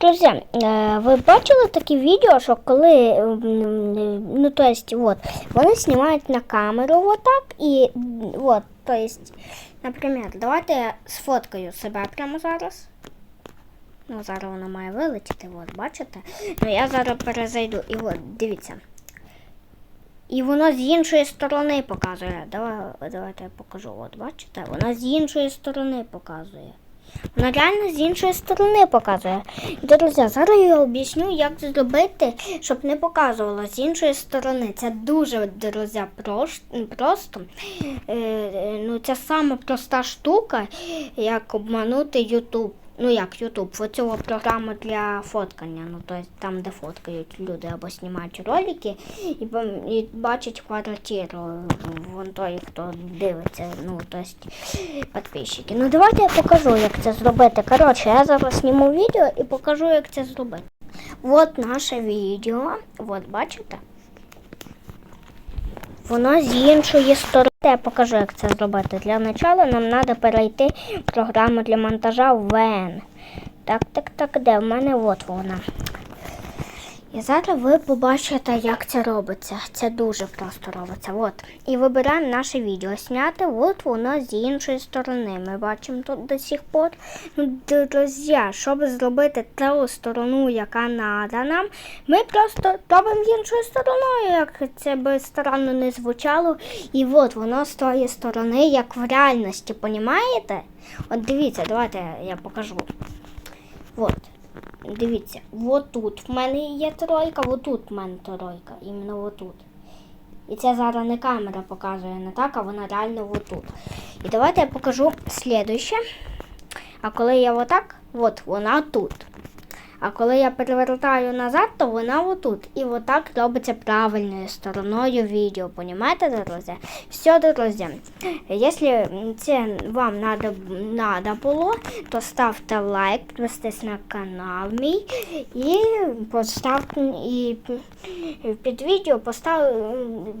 Друзі, е, ви бачили такі відео, що коли ну то есть, вот, вони знімають на камеру вот так і вот, то есть, наприклад, давайте я сфоткаю себе прямо зараз. Ну, зараз вона має вилетіти, от, бачите? Ну я зараз перезайду і от, дивіться. І воно з іншої сторони показує. Давай, давайте я покажу. От бачите? Вона з іншої сторони показує. Вона реально з іншої сторони показує. Друзі, зараз я об'ясню, як зробити, щоб не показувало з іншої сторони. Це дуже, друзі, просто. Е, е, ну, це сама проста штука, як обманути YouTube. Ну як YouTube, оцього програму для фоткання, ну тобто там, де фоткають люди або знімають ролики і, і бачать квартиру, вон той, хто дивиться, ну тобто підписчики. Ну давайте я покажу, як це зробити. Коротше, я зараз зніму відео і покажу, як це зробити. От наше відео, от бачите? Воно з іншої сторони. Я покажу, як це зробити. Для початку нам треба перейти в програму для монтажа VN. Так, так, так, де? В мене от вона. І зараз ви побачите, як це робиться. Це дуже просто робиться. От. І вибираємо наше відео. Зняти, от воно з іншої сторони. Ми бачимо тут до сих пор. Ну, друзі, щоб зробити ту сторону, яка треба нам, ми просто робимо іншою стороною, як це би странно не звучало. І от воно з тої сторони, як в реальності, понімаєте? От дивіться, давайте я покажу. От. Дивіться, отут в мене є тройка, отут в мене тройка, іменно отут. І це зараз не камера показує не так, а вона реально отут. І давайте я покажу слідуще. А коли я отак, от вона тут. А коли я перевертаю назад, то вона отут. І отак робиться правильною стороною відео. Понімаєте, друзі? Все, друзі. Якщо це вам надо, надо було, то ставте лайк, підписуйтесь на канал мій і поставте і під відео постав,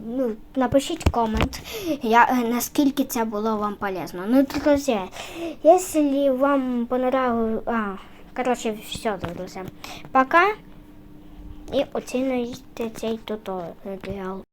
ну, напишіть комент, я, наскільки це було вам полезно. Ну, друзі, якщо вам понравилось... Короче, все, друзі. Пока. І оцінюйте цей туторіал.